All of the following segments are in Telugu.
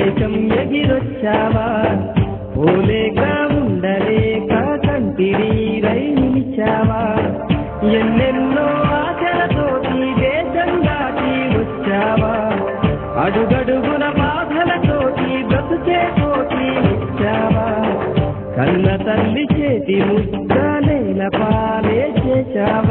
దేశం ఎగిరొచ్చావా? పోలేక ఉండలేక కంటిరీరై నిలిచావా? ఎన్నెన్నో ఆశలతో ఈ దేశం దాటి వచ్చావా? అడుగడుగున బాధలతో ఈ బ్రతుకే కోటి వచ్చావా? కన్న తల్లి చేతి ముద్ద నేల పాలే చేశావా?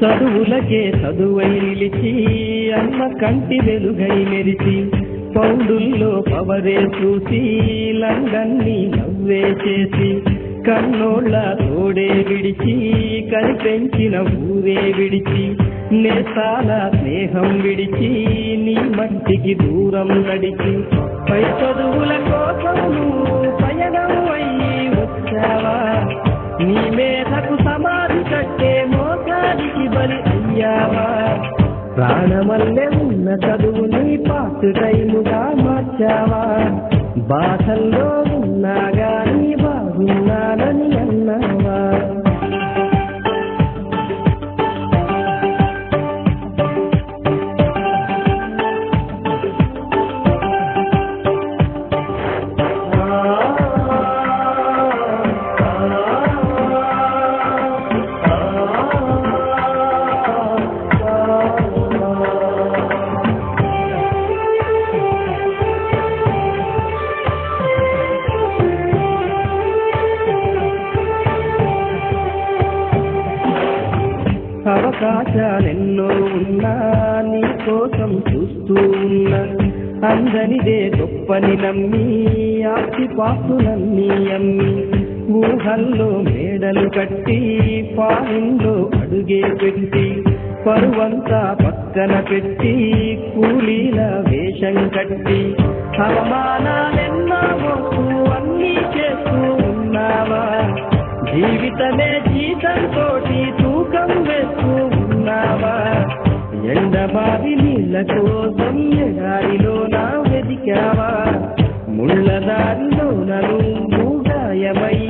చదువులకే చదువై నిలిచి అన్న కంటి వెలుగై మెరిచి పౌరుల్లో పవరే చూసి లంగన్ని నవ్వే చేసి కన్నోళ్ళ తోడే విడిచి కనిపెంచిన ఊరే విడిచి నేతాల స్నేహం విడిచి నీ మట్టికి దూరం నడిచి. పై చదువుల కోసం నువ్వు పయనం ప్రాణమల్లె ఉన్న చదువుని పాటు టైముగా మార్చావా? బాధల్లో అవకాశాలెన్నో ఉన్నా నీ కోసం చూస్తూ ఉన్నా. అందరిదే గొప్పని నమ్మి ఆస్తి పాస్తులన్నీ అమ్మి. ఊహల్లో మేడలు కట్టి పాలెంలో అడుగే పెట్టి పరువంతా పక్కన పెట్టి కూలీల వేషం కట్టి. అవమానాలెన్నో అన్నీ చేస్తూ ఉన్నావా? జీవితమే జీతంతో బావి నీళ్ళ కోసం ఎడారిలో నా వెదికావా ముళ్ళ దారిలో నన్ను మూగాయమయ్యి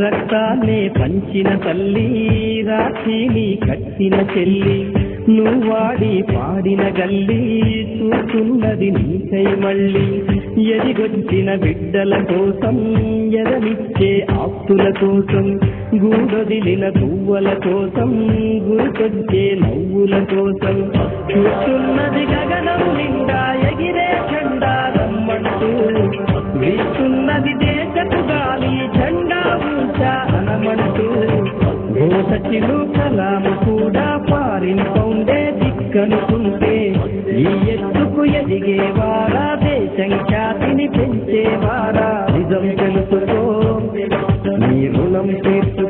రక్తాన్ని పంచిన తల్లి రాఖీని కట్టిన చెల్లి నువ్వాడి పాడిన గల్లి చూస్తున్నది నీకై మళ్ళీ. ఎదిగొచ్చిన బిడ్డల కోసం ఎదనిచ్చే ఆప్తుల కోసం గూడొదిలిన పువ్వుల కోసం గురికొచ్చే నవ్వుల కోసం. చూస్తున్నది గగనం నిండా దిక్కనుకుంటే ఈ ఎత్తుకు ఎదిగేవారా దేశం ఖ్యాతిని పెంచేవారా నిజం తెలుసుకో నీ రుణం తీర్చు